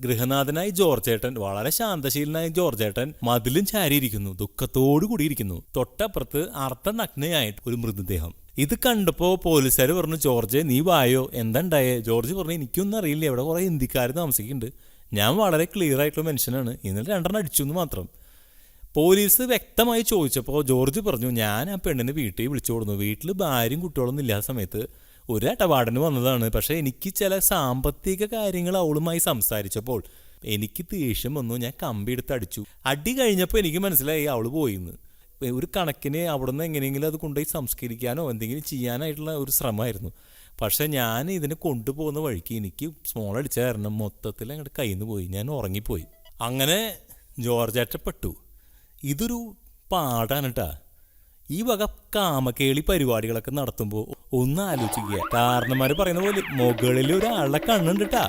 ഗൃഹനാഥനായി ജോർജേട്ടൻ വളരെ ശാന്തശീലനായ ജോർജേട്ടൻ മതിലും ചാരിയിരിക്കുന്നു ദുഃഖത്തോടു കൂടിയിരിക്കുന്നു. തൊട്ടപ്പുറത്ത് അർത്ഥനഗ്നയായിട്ട് ഒരു മൃതദേഹം. ഇത് കണ്ടപ്പോ പോലീസുകാർ പറഞ്ഞു ജോർജ് നീ വായോ? എന്തണ്ടായേ? ജോർജ് പറഞ്ഞു എനിക്കൊന്നും അറിയില്ല ഇവിടെ കുറെ ഹിന്ദിക്കാർ താമസിക്കുന്നുണ്ട്. ഞാൻ വളരെ ക്ലിയർ ആയിട്ടുള്ള മനുഷ്യനാണ് ഇന്നലെ രണ്ടെണ്ണം അടിച്ചു എന്ന് മാത്രം. പോലീസ് വ്യക്തമായി ചോദിച്ചപ്പോൾ ജോർജ് പറഞ്ഞു ഞാൻ ആ പെണ്ണിനെ വീട്ടിൽ വിളിച്ചു കൊടുന്നു. വീട്ടിൽ ഭാര്യയും കുട്ടികളൊന്നും ഇല്ലാത്ത സമയത്ത് ഒരു ഇടപാടിന് വന്നതാണ്. പക്ഷേ എനിക്ക് ചില സാമ്പത്തിക കാര്യങ്ങൾ അവളുമായി സംസാരിച്ചപ്പോൾ എനിക്ക് ദേഷ്യം വന്നു. ഞാൻ കമ്പി എടുത്ത് അടിച്ചു. അടി കഴിഞ്ഞപ്പോൾ എനിക്ക് മനസ്സിലായി അവൾ പോയിന്ന്. ഒരു കണക്കിന് അവിടെ നിന്ന് എങ്ങനെയെങ്കിലും അത് കൊണ്ടുപോയി സംസ്കരിക്കാനോ എന്തെങ്കിലും ചെയ്യാനായിട്ടുള്ള ഒരു ശ്രമമായിരുന്നു. പക്ഷെ ഞാൻ ഇതിനെ കൊണ്ടുപോകുന്ന വഴിക്ക് എനിക്ക് സ്മോൾ അടിച്ച കാരണം മൊത്തത്തിൽ അങ്ങോട്ട് കയ്യിൽ നിന്ന് പോയി. ഞാൻ ഉറങ്ങിപ്പോയി. അങ്ങനെ ജോർജേറ്റപ്പെട്ടു ഇതൊരു പാടാണ് കേട്ടാ ഈ വക കാമക്കേളി പരിപാടികളൊക്കെ നടത്തുമ്പോൾ ഒന്ന് ആലോചിക്കുക. കാരണന്മാര് പറയുന്ന പോലെ മുകളിൽ ഒരാളുടെ കണ്ണുണ്ട് ട്ടാ